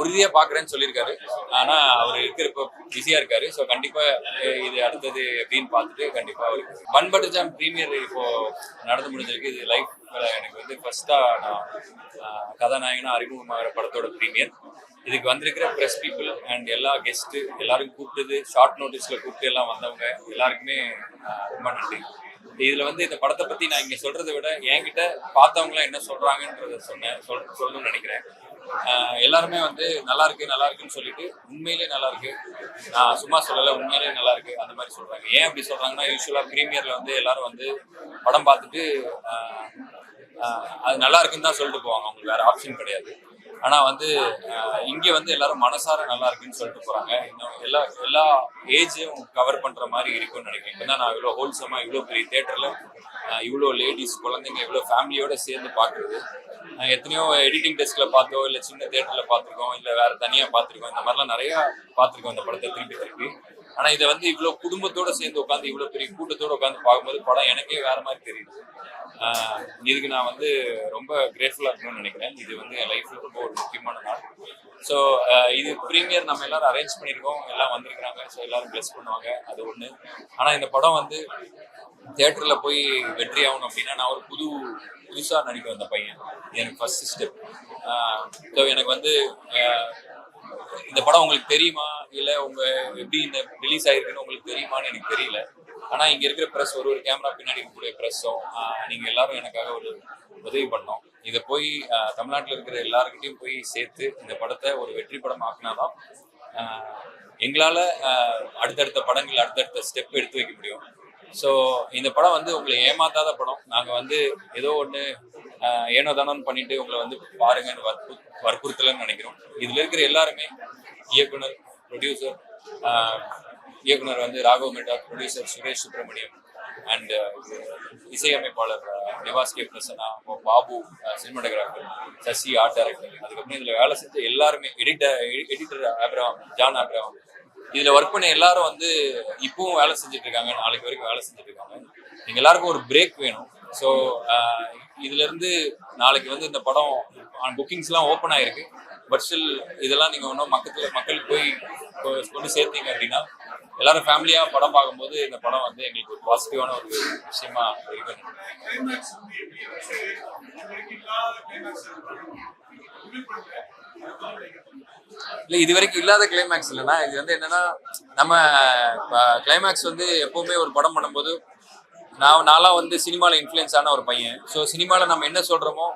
உறுதியா பாக்குறேன்னு சொல்லியிருக்காரு. ஆனா அவர் இருக்கிற இப்போ பிஸியா இருக்காரு. ஸோ கண்டிப்பா இது அடுத்தது எப்படின்னு பார்த்துட்டு கண்டிப்பா அவருக்கு பன் பட்டர் ஜாம் ப்ரீமியர் இப்போ நடந்து முடிஞ்சிருக்கு. இது லைஃப் எனக்கு வந்து ஃபர்ஸ்டா நான் கதாநாயகனா அறிமுகமாகிற படத்தோட ப்ரீமியர் இதுக்கு வந்திருக்கிற ப்ரெஸ் பீப்புள் அண்ட் எல்லா கெஸ்ட்டு எல்லாரும் கூப்பிட்டது ஷார்ட் நோட்டீஸ்ல கூப்பிட்டு எல்லாம் வந்தவங்க எல்லாருக்குமே ரொம்ப நன்றி. இதுல வந்து இந்த படத்தை பத்தி நான் இங்க சொல்றதை விட என்கிட்ட பார்த்தவங்க எல்லாம் என்ன சொல்றாங்கன்றத சொன்னேன் சொல் சொல்லணும்னு நினைக்கிறேன். எல்லாருமே வந்து நல்லா இருக்கு நல்லா இருக்குன்னு சொல்லிட்டு உண்மையிலே நல்லா இருக்கு. நான் சும்மா சொல்லல உண்மையிலே நல்லா இருக்கு அந்த மாதிரி சொல்றாங்க. ஏன் அப்படி சொல்றாங்கன்னா யூஸ்வலா ப்ரீமியர்ல வந்து எல்லாரும் வந்து படம் பார்த்துட்டு அது நல்லா இருக்குன்னு தான் சொல்லிட்டு போவாங்க. அவங்களுக்கு வேற ஆப்ஷன் கிடையாது. ஆனா வந்து இங்கே இங்க வந்து எல்லாரும் மனசார நல்லா இருக்குன்னு சொல்லிட்டு போறாங்க. இன்னும் எல்லா எல்லா ஏஜையும் கவர் பண்ற மாதிரி இருக்கும்னு நினைக்கிறேன். இப்பதான் நான் இவ்வளவு ஹோல்சமா இவ்வளவு பெரிய தேட்டர்ல இவ்வளோ லேடிஸ் குழந்தைங்க இவ்வளோ ஃபேமிலியோட சேர்ந்து பார்க்குறது. எத்தனையோ எடிட்டிங் டெஸ்க்ல பார்த்தோ இல்லை சின்ன தேட்டர்ல பார்த்துருக்கோம் இல்லை வேற தனியாக பார்த்துருக்கோம் இந்த மாதிரிலாம் நிறைய பார்த்துருக்கோம் இந்த படத்தை திருப்பி திருப்பி. ஆனால் இதை வந்து இவ்வளோ குடும்பத்தோட சேர்ந்து உட்காந்து இவ்வளோ பெரிய கூட்டத்தோட உட்காந்து பார்க்கும்போது படம் எனக்கே வேற மாதிரி தெரியுது. இதுக்கு நான் வந்து ரொம்ப கிரேட்ஃபுல்லாக இருக்கணும்னு நினைக்கிறேன். இது வந்து என் லைஃப்ல ரொம்ப ஒரு முக்கியமான நாள். ஸோ இது ப்ரீமியர் நம்ம எல்லாரும் அரேஞ்ச் பண்ணியிருக்கோம் எல்லாம் வந்திருக்கிறாங்க. ஸோ எல்லாரும் ப்ளஸ் பண்ணுவாங்க. அது ஒன்று ஆனால் இந்த படம் வந்து தேட்டரில் போய் வெற்றி ஆகணும் அப்படின்னா நான் ஒரு புது புதுசாக நடிக்க வந்த பையன். எனக்கு ஃபர்ஸ்ட் ஸ்டெப் ஸோ எனக்கு வந்து இந்த படம் உங்களுக்கு தெரியுமா? இல்லை உங்க எப்படி இந்த ரிலீஸ் ஆயிருக்குன்னு உங்களுக்கு தெரியுமான்னு எனக்கு தெரியல. ஆனா இங்க இருக்கிற ப்ரெஸ் ஒரு ஒரு கேமரா பின்னாடி இருக்கக்கூடிய பிரஸ்ஸும் நீங்க எல்லாரும் எனக்காக ஒரு உதவி பண்ணோம். இதை போய் தமிழ்நாட்டில் இருக்கிற எல்லாருக்கிட்டையும் போய் சேர்த்து இந்த படத்தை ஒரு வெற்றி படம் ஆக்கினாதான் எங்களால் அடுத்தடுத்த படங்கள் அடுத்தடுத்த ஸ்டெப் எடுத்து வைக்க முடியும். ஸோ இந்த படம் வந்து உங்களை ஏமாத்தாத படம். நாங்கள் வந்து ஏதோ ஒன்று ஏனோ தானோன்னு பண்ணிட்டு உங்களை வந்து பாருங்கன்னு வற்பு வற்புறுத்தலன்னு நினைக்கிறோம். இதில் இருக்கிற எல்லாருமே இயக்குனர் ப்ரொடியூசர் இயக்குனர் வந்து ராகவ் மெட்டா ப்ரொடியூசர் சுரேஷ் சுப்பிரமணியம் அண்ட் இசையமைப்பாளர் Nivas K. Prasanna Babu cinematographer Sasi art director. அதுக்கப்புறம் இதில் வேலை செஞ்ச எல்லாருமே எடிட்டர் எடிட்டர் ஆப்ராம் ஜான் ஆப்ராம் இதுல ஒர்க் பண்ண எல்லாரும் வந்து இப்பவும் வேலை செஞ்சுட்டு இருக்காங்க. நாளைக்கு வரைக்கும் வேலை செஞ்சுட்டு இருக்காங்க. நீங்க எல்லாருக்கும் ஒரு பிரேக் வேணும். ஸோ இதுல இருந்து நாளைக்கு வந்து இந்த படம் புக்கிங்ஸ் எல்லாம் ஓப்பன் ஆயிருக்கு. பட் ஸ்டில் இதெல்லாம் நீங்க இன்னும் மக்கத்துல மக்களுக்கு போய் கொ- கொண்டு சேர்த்தீங்க அப்படின்னா எல்லாரும் ஃபேமிலியா படம் பார்க்கும்போது இந்த படம் வந்து எங்களுக்கு ஒரு பாசிட்டிவான ஒரு விஷயமா இருக்கும். இல்லை இது வரைக்கும் இல்லாத கிளைமேக்ஸ் இல்லைன்னா இது வந்து என்னன்னா நம்ம கிளைமேக்ஸ் வந்து எப்பவுமே ஒரு படம் பண்ணும்போது நான் நாளா வந்து சினிமாவில் இன்ஃப்ளூயன்ஸ் ஆன ஒரு பையன். ஸோ சினிமாவில் நம்ம என்ன சொல்றோமோ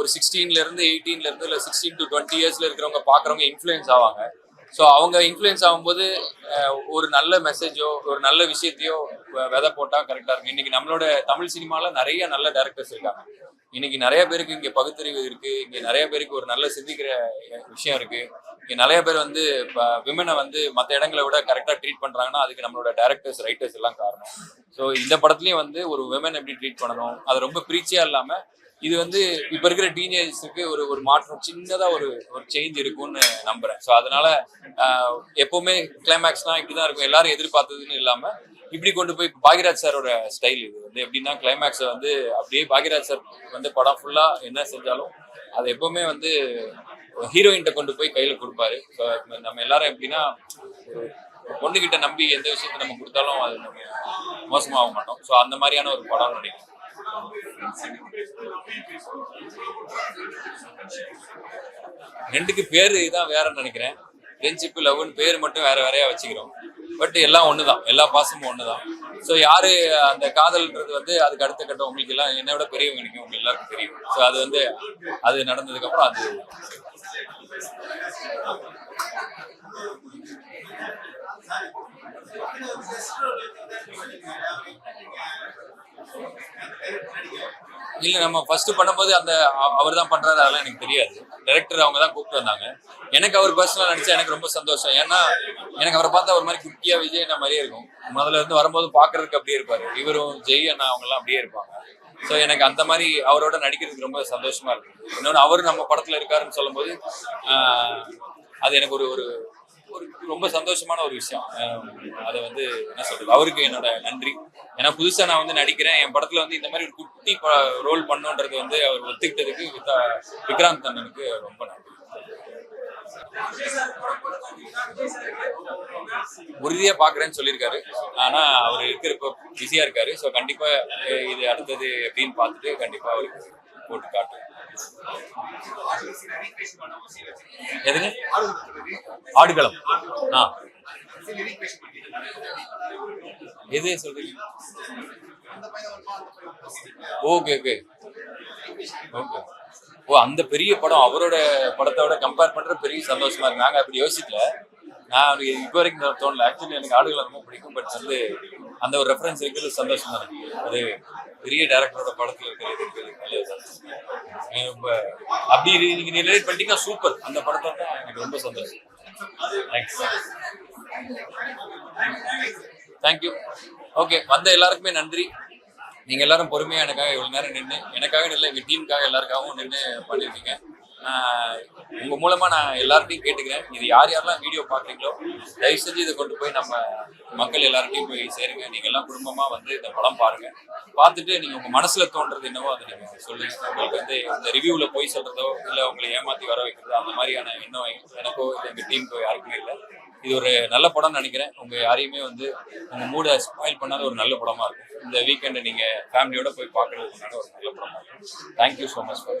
ஒரு சிக்ஸ்டீன்ல இருந்து எயிட்டீன்ல இருந்து இல்லை சிக்ஸ்டீன் டு டுவெண்ட்டி இயர்ஸ்ல இருக்கிறவங்க பார்க்குறவங்க இன்ஃப்ளூயன்ஸ் ஆவாங்க. ஸோ அவங்க இன்ஃப்ளூயன்ஸ் ஆகும்போது ஒரு நல்ல மெசேஜோ ஒரு நல்ல விஷயத்தையோ விதை போட்டால் கரெக்டாக இருக்கும். இன்னைக்கு நம்மளோட தமிழ் சினிமாவில் நிறைய நல்ல டேரக்டர்ஸ் இருக்காங்க. இன்னைக்கு நிறைய பேருக்கு இங்கே பகுத்தறிவு இருக்கு. இங்கே நிறைய பேருக்கு ஒரு நல்ல சிந்திக்கிற விஷயம் இருக்கு. இங்கே நிறைய பேர் வந்து இப்போ விமனை வந்து மற்ற இடங்களை விட கரெக்டாக ட்ரீட் பண்ணுறாங்கன்னா அதுக்கு நம்மளோட டேரக்டர்ஸ் ரைட்டர்ஸ் எல்லாம் காரணம். ஸோ இந்த படத்துலையும் வந்து ஒரு விமன் எப்படி ட்ரீட் பண்ணணும்? அது ரொம்ப பிரீச்சியாக இல்லாமல் இது வந்து இப்ப இருக்கிற டீனேஜர்ஸுக்கு ஒரு ஒரு மாற்றம் சின்னதா ஒரு ஒரு சேஞ்ச் இருக்கும்னு நம்புறேன். ஸோ அதனால எப்போவுமே எப்பவுமே இப்படி இப்படிதான் இருக்கும். எல்லாரும் எதிர்பார்த்ததுன்னு இல்லாம இப்படி கொண்டு போய் பாகிராஜ் சாரோட ஸ்டைல் இது வந்து எப்படின்னா கிளைமேக்ஸை வந்து அப்படியே பாக்யராஜ் சார் வந்து படம் ஃபுல்லா என்ன செஞ்சாலும் அது எப்பவுமே வந்து ஹீரோயின்கிட்ட கொண்டு போய் கையில கொடுப்பாரு. ஸோ நம்ம எல்லாரும் எப்படின்னா ஒரு பொண்ணுகிட்ட நம்பி எந்த விஷயத்த நம்ம கொடுத்தாலும் அது நம்ம மோசமாக மாட்டோம். ஸோ அந்த மாதிரியான ஒரு படம் நினைக்கிறேன் ரெண்டுக்கு பேரு தான் வேறன்னு நினைக்கிறேன். ஃப்ரெண்ட்ஷிப் லவ்னு பேர் மட்டும் வேற வேறையா வச்சுக்கிறோம். பட் எல்லாம் ஒண்ணுதான். எல்லா பாசமும் ஒண்ணுதான். ஸோ யாரு அந்த காதல்ன்றது வந்து அதுக்கு அடுத்த கட்டம். உங்களுக்கு எல்லாம் என்னை விட பெரியவங்க நினைக்கும் உங்களுக்கு எல்லாருக்கும் தெரியும். ஸோ அது வந்து அது நடந்ததுக்கு அப்புறம் அது இல்ல நம்ம ஃபர்ஸ்ட் பண்ணும்போது அந்த அவர் தான் பண்றாரு அதெல்லாம் எனக்கு தெரியாது. டைரக்டர் அவங்க தான் கூப்பிட்டு வந்தாங்க. எனக்கு அவர் பர்சனலாக நினச்சா எனக்கு ரொம்ப சந்தோஷம். ஏன்னா எனக்கு அவரை பார்த்தா ஒரு மாதிரி குட்டியா விஜய் மாதிரியே இருக்கும். முதல்ல இருந்து வரும்போது பாக்குறதுக்கு அப்படியே இருப்பாரு. இவரும் ஜெய் அண்ணா அவங்க எல்லாம் அப்படியே இருப்பாங்க. ஸோ எனக்கு அந்த மாதிரி அவரோட நடிக்கிறதுக்கு ரொம்ப சந்தோஷமா இருக்கு. இன்னொன்று அவர் நம்ம படத்துல இருக்காருன்னு சொல்லும்போது அது எனக்கு ஒரு ஒரு ஒரு ரொம்ப சந்தோஷமான ஒரு விஷயம். அதை வந்து என்ன சொல்றது? அவருக்கு என்னோட நன்றி. ஏன்னா புதுசா நான் வந்து நடிக்கிறேன். என் படத்துல வந்து இந்த மாதிரி ஒரு குட்டி ரோல் பண்ணுன்றது வந்து அவர் ஒத்துக்கிட்டதுக்கு வித்தா- விக்ராந்த் அண்ணனுக்கு ரொம்ப நன்றி. உறுதியா பாக்குறேன்னு சொல்லியிருக்காரு. ஆனா அவர் இருக்கிற இப்போ பிஸியா இருக்காரு. ஸோ கண்டிப்பா இது அடுத்தது எப்படின்னு பார்த்துட்டு கண்டிப்பா அவருக்கு போட்டு காட்டுவேன் எதுங்க? ஆடுகளம். ஆ. எது சொல்றீங்க? Okay okay. ஓகே. ஓ அந்த பெரிய படம் அவரோட படத்தோட கம்பேர் பண்ற பெரிய சந்தோஷமா இருக்கு. நாங்க அப்படி யோசிக்கல. நான் அவருக்கு இப்போ வரைக்கும் தோணல. ஆக்சுவலி எனக்கு ஆடுகளம் ரொம்ப பிடிக்கும் பட் வந்து அந்த ஒரு ரெஃபரன்ஸ் இருக்கிறது சந்தோஷமா இருக்கு அது பெரிய டேரக்டரோட படத்துல இருக்கிறது அப்படி நீங்க ரிலேட் பண்ணிட்டீங்கன்னா சூப்பர் அந்த படத்தோட எனக்கு ரொம்ப சந்தோஷம். தேங்க்ஸ் தேங்க்யூ ஓகே வந்த எல்லாருக்குமே நன்றி. நீங்க எல்லாரும் பொறுமையா எனக்காக இவ்வளவு நேரம் நின்று எனக்காக இல்லை எங்க டீமுக்காக எல்லாருக்காகவும் நின்று பண்ணிருக்கீங்க உங்கள் மூலமாக நான் எல்லார்ட்டையும் கேட்டுக்கிறேன். இது யார் யாரெல்லாம் வீடியோ பார்க்குறீங்களோ தயவு செஞ்சு இதை கொண்டு போய் நம்ம மக்கள் எல்லார்ட்டையும் போய் சேருங்க. நீங்கள் எல்லாம் குடும்பமாக வந்து இந்த படம் பாருங்கள் பார்த்துட்டு நீங்கள் உங்கள் மனசில் தோன்றது என்னவோ அதை நீங்கள் சொல்லுங்க. உங்களுக்கு வந்து இந்த ரிவ்யூவில் போய் சொல்கிறதோ இல்லை உங்களை ஏமாற்றி வர வைக்கிறதோ அந்த மாதிரியான எண்ணம் எனக்கோ இல்லை எங்கள் டீமுக்கோ யாருக்குமே இல்லை. இது ஒரு நல்ல படம்னு நினைக்கிறேன். உங்கள் யாரையுமே வந்து உங்கள் மூடை ஸ்பாயில் பண்ணாத ஒரு நல்ல படமா இருக்கும். இந்த வீக்கெண்டை நீங்கள் ஃபேமிலியோட போய் பார்க்கறதுக்கு ஒரு நல்ல படமா இருக்கும். Thank you so much for